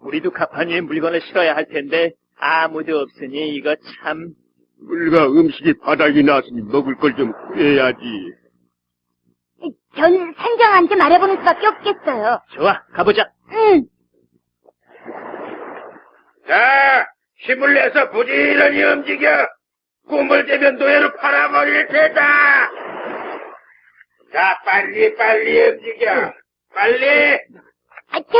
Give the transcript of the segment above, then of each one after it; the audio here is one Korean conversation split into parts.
우리도 가판위에 물건을 실어야 할 텐데 아무도 없으니 이거 참 물과 음식이 바닥이 났으니 먹을 걸 좀 구해야지. 전 선장한테 말해보는 수밖에 없겠어요. 좋아 가보자. 응. 자, 힘을 내서 부지런히 움직여. 꿈을 대면 노예로 팔아버릴 테다. 자, 빨리 빨리 움직여. 빨리. 아, 저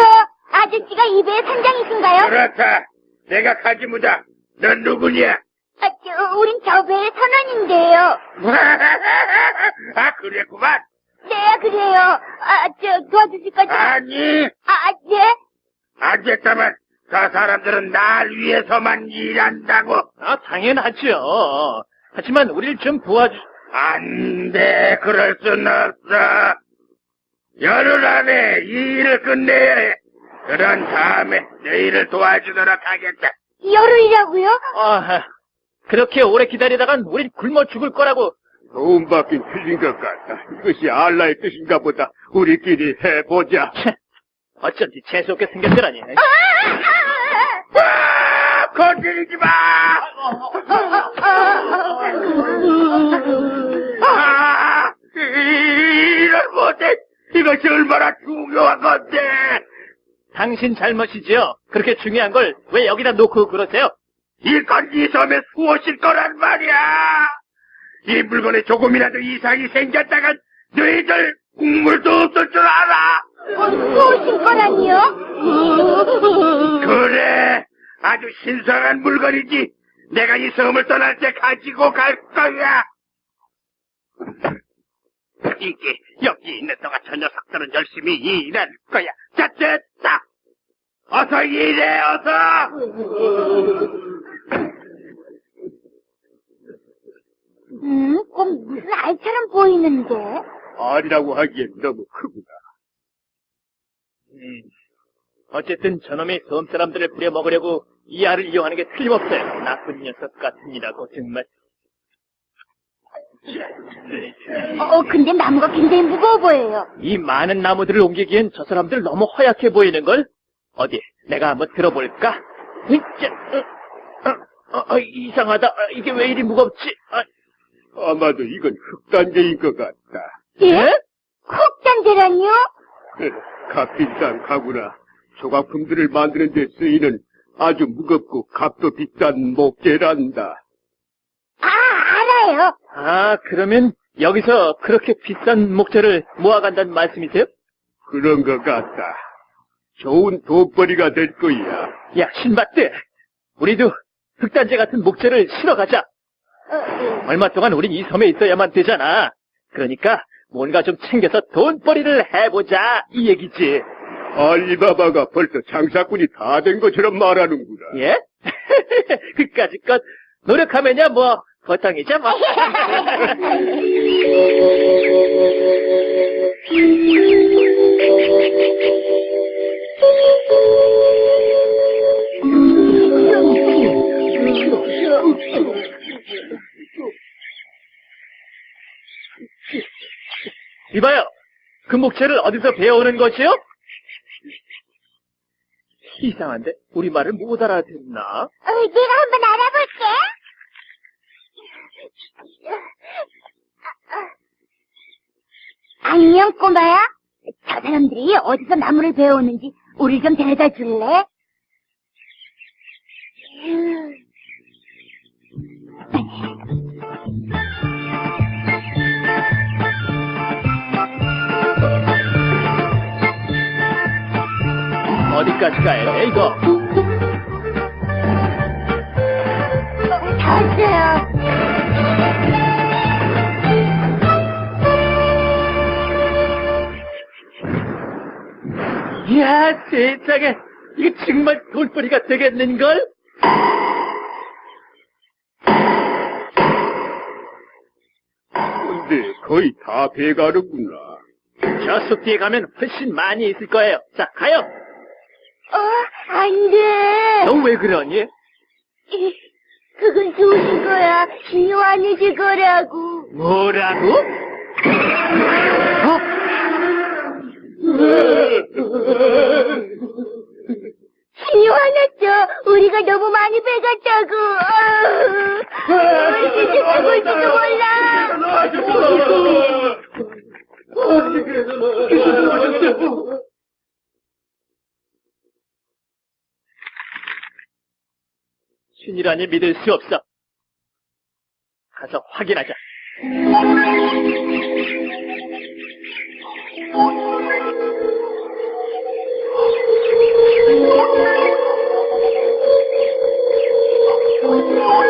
아저씨가 이배의 선장이신가요? 그렇다. 내가 가지무다. 넌 누구냐? 아, 저, 우린 저 배의 선원인데요. 아, 그랬구만. 네, 그래요. 아, 저, 도와주실 거죠? 아니, 아, 네? 안 됐다만. 저 사람들은 날 위해서만 일한다고. 아 당연하죠. 하지만 우리를 좀 도와주. 안 돼, 그럴 순 없어. 열흘 안에 이 일을 끝내야 해. 그런 다음에 너희를 도와주도록 하겠다. 열흘이라고요? 아 그렇게 오래 기다리다간 우린 굶어 죽을 거라고. 도움 받긴 틀린 것 같다. 이것이 알라의 뜻인가 보다. 우리끼리 해보자. 채, 어쩐지 재수없게 생겼더라니. 아, 아, 와! 건드리지 마! 아! 이럴 못해! 이것이 얼마나 중요한 건데! 당신 잘못이지요. 그렇게 중요한 걸 왜 여기다 놓고 그러세요? 이건 이 섬의 수호실 거란 말이야! 이 물건에 조금이라도 이상이 생겼다간 너희들 국물도 없을 줄 알아! 어, 쏘신 거라니요? 그래! 아주 신선한 물건이지! 내가 이 섬을 떠날 때 가지고 갈 거야! 이게 여기 있는 동안 저 녀석들은 열심히 일할 거야. 자, 됐다! 어서 일해, 어서! 음, 꼭 무슨 알처럼 보이는데? 알이라고 하기엔 너무 크구나. 음, 어쨌든 저놈이 섬 사람들을 부려먹으려고 이 알을 이용하는 게 틀림없어요. 나쁜 녀석 같으니라고 정말. 어, 근데 나무가 굉장히 무거워 보여요. 이 많은 나무들을 옮기기엔 저 사람들 너무 허약해 보이는 걸? 어디, 내가 한번 들어볼까? 으쌰, 어, 어, 어, 어, 이상하다. 어, 이게 왜 이리 무겁지? 아, 아마도 이건 흙단계인 것 같다. 예? 콕단대라니요? 값 비싼 가구나 조각품들을 만드는 데 쓰이는 아주 무겁고 값도 비싼 목재란다. 아, 알아요. 아, 그러면 여기서 그렇게 비싼 목재를 모아간다는 말씀이세요? 그런 것 같다. 좋은 돈벌이가 될 거야. 야, 신밧드! 우리도 흑단재 같은 목재를 실어가자. 어, 얼마 동안 우린 이 섬에 있어야만 되잖아. 그러니까 뭔가 좀 챙겨서 돈벌이를 해보자 이 얘기지. 알리바바가 벌써 장사꾼이 다 된 것처럼 말하는구나. 예? 그까짓 것 노력하면야 뭐 보통이죠 뭐. 이봐요. 그 목재를 어디서 배워오는 것이요? 이상한데 우리 말을 못 알아듣나? 어, 내가 한번 알아볼게. 안녕, 꼬마야. 저 사람들이 어디서 나무를 배워오는지 우리 좀 데려다 줄래? 어디까지 가야 돼 이거? 다 왔어요. 이야 세상에 이게 정말 돈벌이가 되겠는걸? 근데 거의 다 배가는구나. 저숲 뒤에 가면 훨씬 많이 있을 거예요. 자 가요. 어, 안 돼. 너 왜 그러니? 이- 좋으신 거야. 신이 화내실 거라고. 뭐라고? 어? 신이 화났죠. 우리가 너무 많이 빼갔다고. 아우, 우리 진짜 죽을지도 몰라. 신이라니 믿을 수 없어. 가서 확인하자.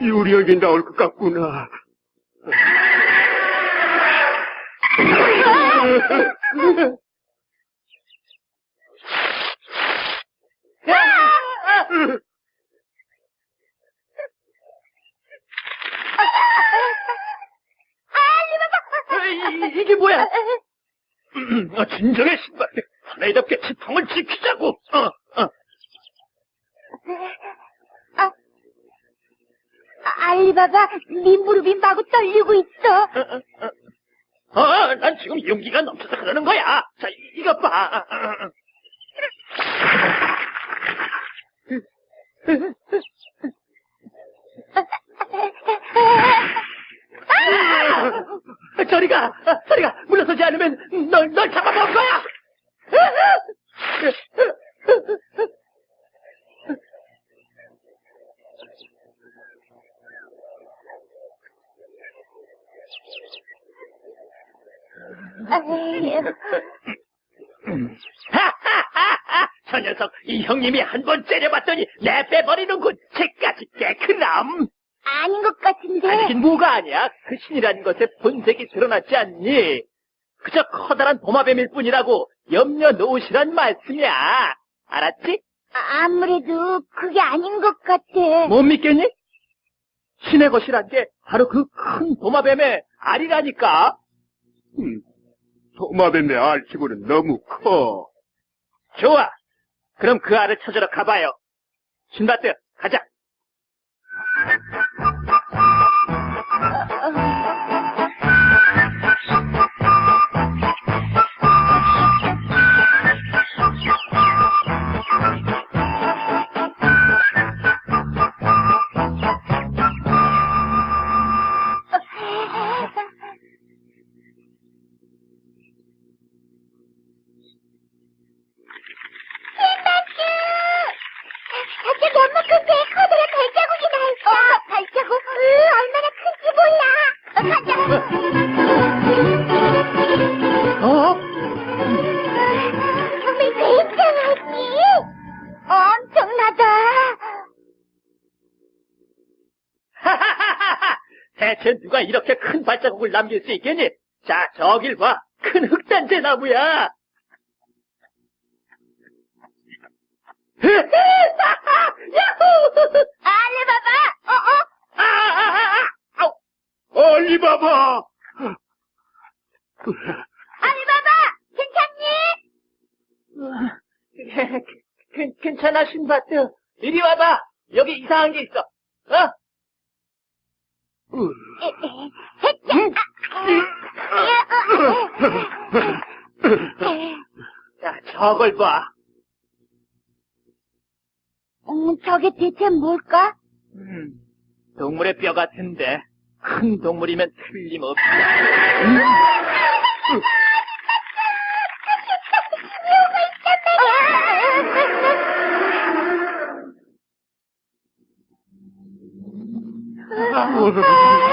유령이 나올 것 같구나. 아, 이, 이게 뭐야? 어, 진정해, 신발. 사나이답게 지팡을 지키자고. 어, 어. 아, 알리바바, 네 무릎이 마구 떨리고 있어. 어, 난 지금 용기가 넘쳐서 그러는 거야. 자, 이- 이것 봐. 저리 가, 저리 가, 물러서지 않으면 널, 널 잡아먹을 거야. 하하하하! 저 녀석, 이 형님이 한 번 째려봤더니 내 빼버리는군. 쟤까지 깨끗함. 아닌 것 같은데. 아니긴 뭐가 아니야. 그 신이라는 것에 본색이 드러났지 않니? 그저 커다란 도마뱀일 뿐이라고 염려 놓으시란 말씀이야. 알았지? 아, 아무래도 그게 아닌 것 같아. 못 믿겠니? 신의 것이란 게 바로 그 큰 도마뱀의 알이라니까. 음, 도마뱀의 알치고는 너무 커. 좋아. 그럼 그 알을 찾으러 가봐요. 신바트, 가자. 큰 발자국을 남길 수 있겠니? 자, 저길 봐. 큰 흑단재 나무야. 야호! 알레바바, 어, 어? 아, 아, 아, 아, 아우. 알리바바! 알레바바, 괜찮니? 괜, 괜찮아, 신바트. 이리 와봐. 여기 이상한 게 있어. 어? 자, 저걸 봐. 음, 저게 대체 뭘까? 음, 동물의 뼈 같은데 큰 동물이면 틀림없어. 아 Oh,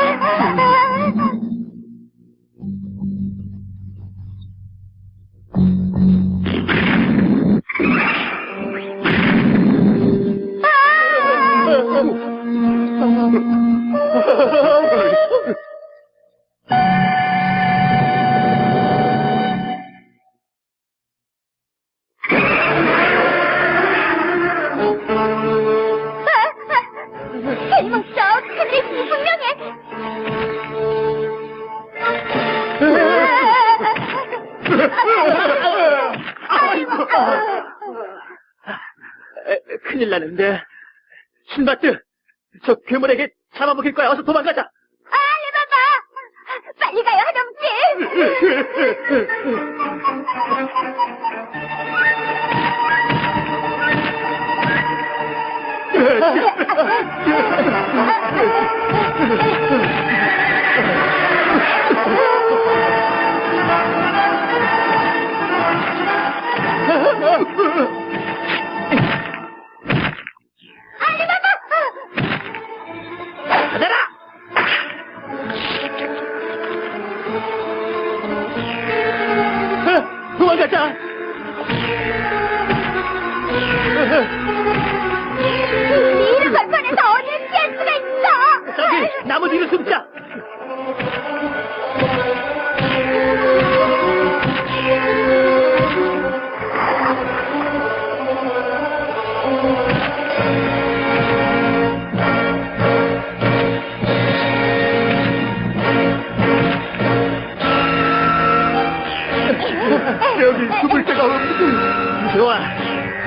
큰일 나는데. 신바트, 저 괴물에게 잡아먹힐 거야. 어서 도망가자. 알리바바! 빨리 가요, 하동씨!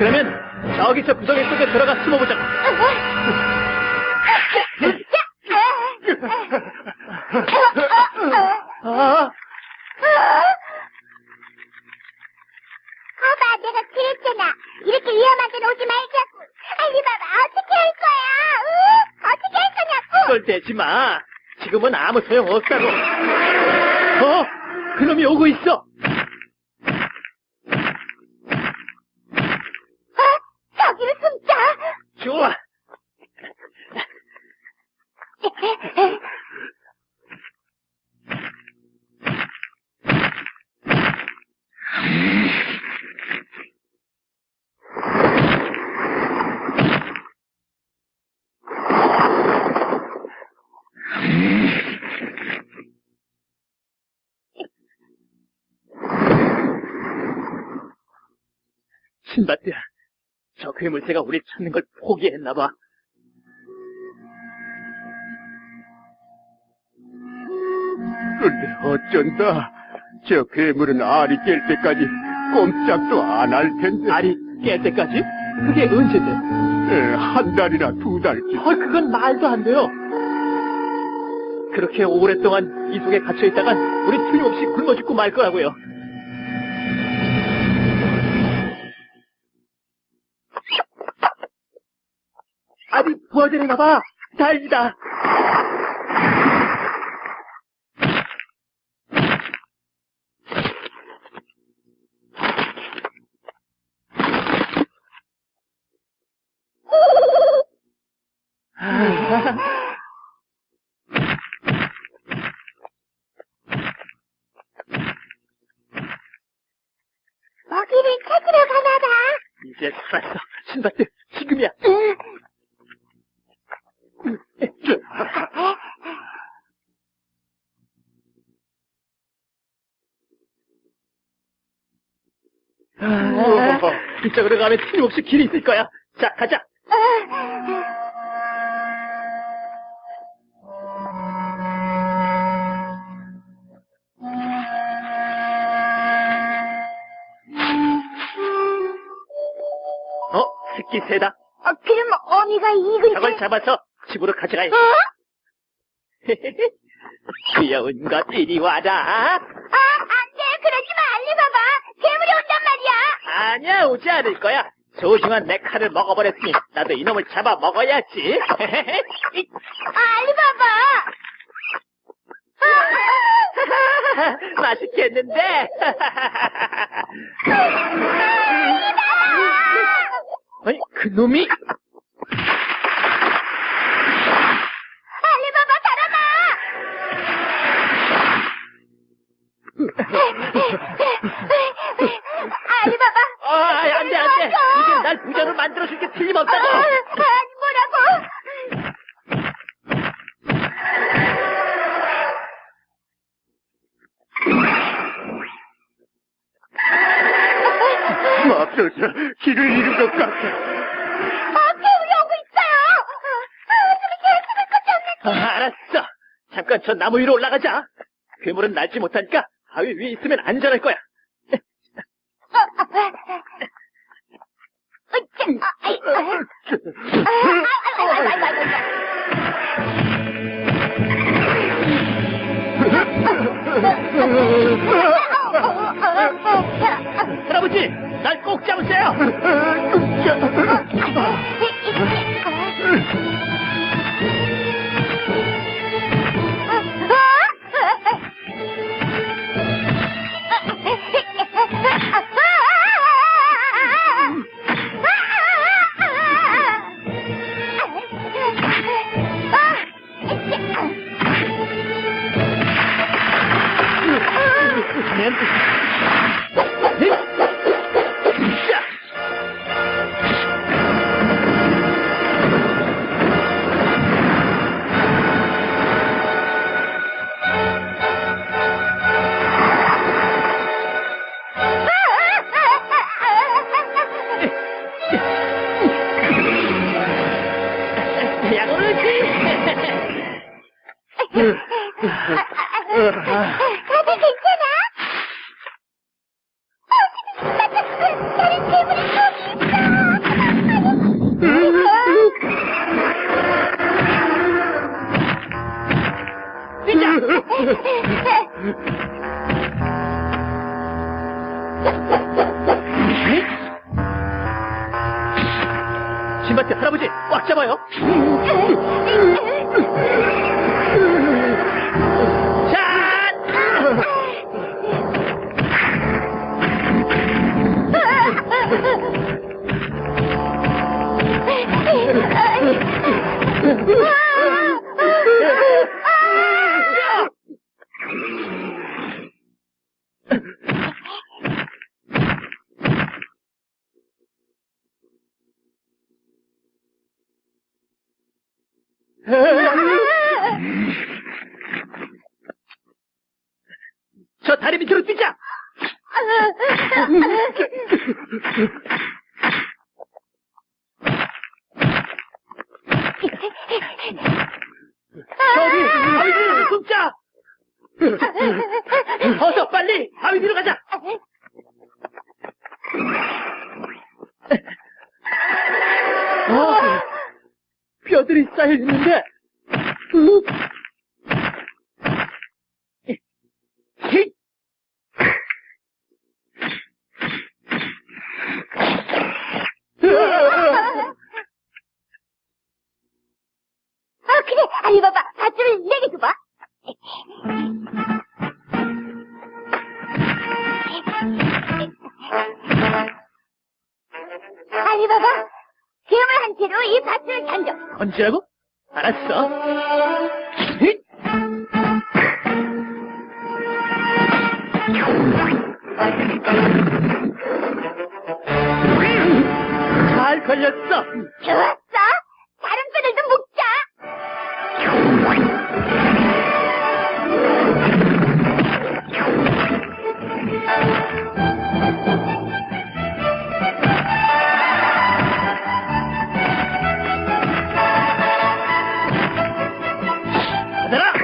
그러면 저기 저 구석에 속에 들어가 숨어보자. 아, 거봐, 내가 그랬잖아. 이렇게 위험한 데는 오지 말자고. 알리바바, 어떻게 할 거야? 응? 어떻게 할 거냐고? 썰대지 마. 지금은 아무 소용 없다고. 어? 그놈이 오고 있어. 어? 저기를 숨자. 좋아. 신바트야, 저 괴물새가 우리 찾는 걸 포기했나 봐. 어쩐다. 저 괴물은 알이 깰 때까지 꼼짝도 안 할 텐데. 알이 깰 때까지? 그게 언제돼? 에, 한 달이나 두 달쯤. 아, 그건 말도 안 돼요. 그렇게 오랫동안 이 속에 갇혀 있다간 우리 틀림없이 굶어 죽고 말 거라고요. 아니, 부하되는가 봐. 다행이다. 먹이를 찾으러 가나 봐. 이제 살았어. 신바트, 지금이야. 아, 이쪽으로 가면 틀림없이 길이 있을 거야. 자, 가자. 잡아서 집으로 가져가야 돼. 어? 귀여운 것 이리 와라. 아, 안 돼. 그러지 마, 알리바바. 괴물이 온단 말이야. 아니야, 오지 않을 거야. 소중한 내 칼을 먹어버렸으니 나도 이놈을 잡아 먹어야지. 아, 알리바바. 맛있겠는데? 아니, 그 놈이? 알리바바! 아, 안 돼, 안 돼. 이제 날 부자로 만들어줄 게 틀림없다고. 아, 아니, 뭐라고? 맙소사, 길을 잃은 것 같아. 아, 괴물이 오고 있어요! 아, 좀 계획을 것이 없는데. 아, 알았어. 잠깐 저 나무 위로 올라가자. 괴물은 날지 못하니까 바위 위에 있으면 안전할 거야. 아, 아, 아. 할아버지, 날 꼭 잡으세요. 저기 뒤로 숨자. 어서 빨리 뒤로 가자. 어, 뼈들이 쌓여 있는데. 히! 채로 이 밧줄을 던져. 건지라고? 알았어. 히! 잘 걸렸어. 좋았 받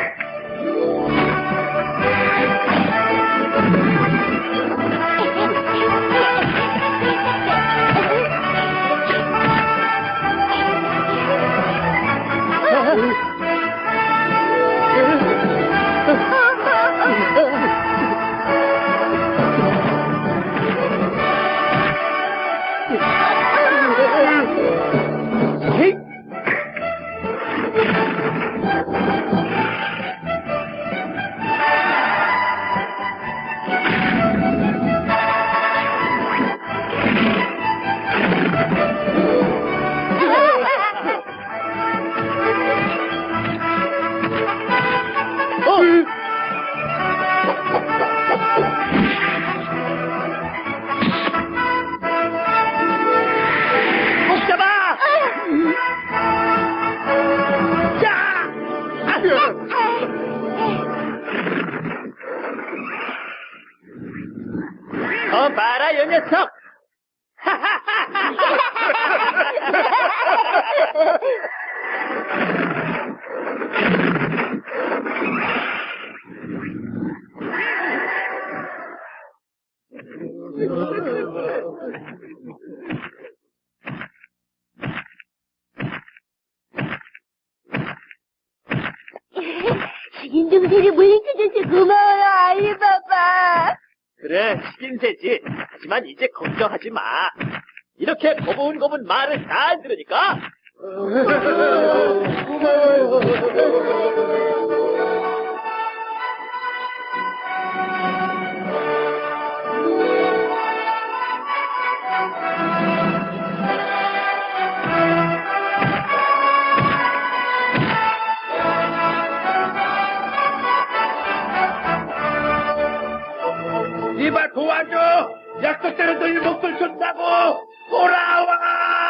치킨 중세를 물리쳐줘서 고마워요, 알리바바. 그래, 치킨 세지 하지만 이제 걱정하지 마. 이렇게 거분거분 말을 잘 들으니까 고마워요. 이봐 도와줘! 약속대로 너희 목을 준다고! 돌아와!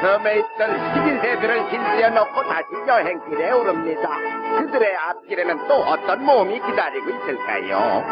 섬에 있던 식인새들을 실드에 넣고 다시 여행길에 오릅니다. 그들의 앞길에는 또 어떤 몸이 기다리고 있을까요?